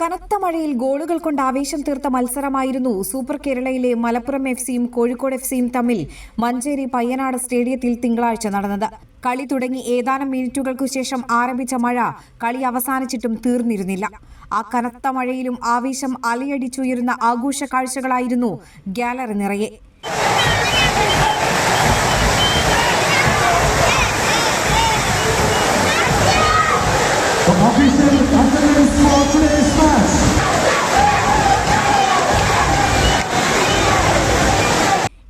കനത്ത മഴയിൽ ഗോളുകൾ കൊണ്ട് ആവേശം തീർത്ത മത്സരമായിരുന്നു സൂപ്പർ കേരളയിലെ മലപ്പുറം എഫ് സിയും കോഴിക്കോട് എഫ് സിയും തമ്മിൽ മഞ്ചേരി പയ്യനാട് സ്റ്റേഡിയത്തിൽ തിങ്കളാഴ്ച നടന്നത്. കളി തുടങ്ങി ഏതാനും മിനിറ്റുകൾക്കു ശേഷം ആരംഭിച്ച മഴ കളി അവസാനിച്ചിട്ടും തീർന്നിരുന്നില്ല. ആ കനത്ത മഴയിലും ആവേശം അലയടിച്ചുയരുന്ന ആഘോഷ കാഴ്ചകളായിരുന്നു ഗാലറി നിറയെ.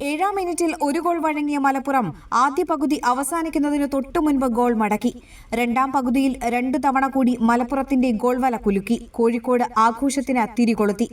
ഏഴാം മിനിറ്റിൽ ഒരു ഗോൾ വഴങ്ങിയ മലപ്പുറം ആദ്യ പകുതി അവസാനിക്കുന്നതിന് തൊട്ടു മുൻപ് ഗോൾ മടക്കി. രണ്ടാം പകുതിയിൽ രണ്ട് തവണ കൂടി മലപ്പുറത്തിന്റെ ഗോൾ വല കുലുക്കി. കോഴിക്കോട് ആഘോഷത്തിന് തിരികൊളുത്തി.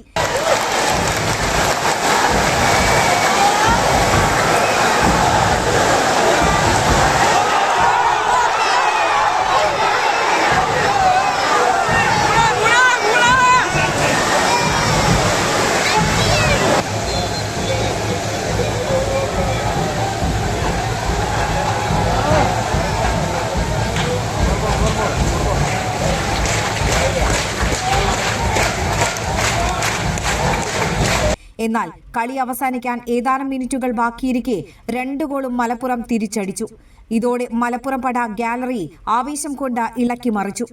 എന്നാൽ കളി അവസാനിക്കാൻ ഏതാനും മിനിറ്റുകൾ ബാക്കിയിരിക്കെ രണ്ട് ഗോളും മലപ്പുറം തിരിച്ചടിച്ചു. ഇതോടെ മലപ്പുറം പട ഗാലറി ആവേശം കൊണ്ട് ഇളക്കി മറിച്ചു.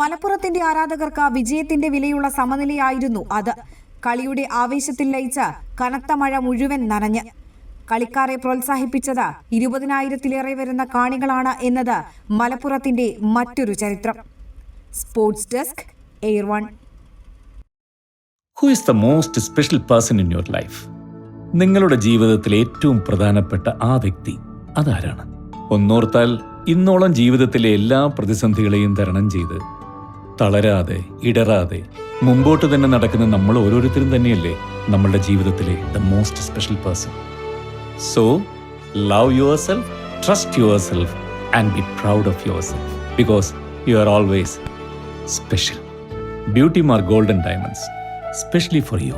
മലപ്പുറത്തിന്റെ ആരാധകർക്ക് വിജയത്തിന്റെ വിലയുള്ള സമനിലയായിരുന്നു അത്. കളിയുടെ ആവേശത്തിൽ ലയിച്ച കനത്ത മഴ മുഴുവൻ നനഞ്ഞ്. കളിക്കാരെ പ്രോത്സാഹിപ്പിച്ചത് ഇരുപതിനായിരത്തിലേറെ വരുന്ന കാണികളാണ് എന്നത് മലപ്പുറത്തിന്റെ മറ്റൊരു ചരിത്രം. Sports desk everyone who is the most special person in your life നിങ്ങളുടെ ജീവിതത്തിൽ ഏറ്റവും പ്രധാനപ്പെട്ട ആ വ്യക്തി അതാരാണ്? ഒന്നോർത്താൽ ഇന്നോളം ജീവിതത്തിലെ എല്ലാ പ്രതിസന്ധികളെയും തരണം ചെയ്ത് തളരാതെ ഇടറാതെ മുമ്പോട്ട് തന്നെ നടക്കുന്ന നമ്മൾ ഓരോരുത്തരും തന്നെയല്ലേ നമ്മളുടെ ജീവിതത്തിലെ the most special person so love yourself trust yourself and be proud of yourself because you are always special beauty Mar golden diamonds specially for you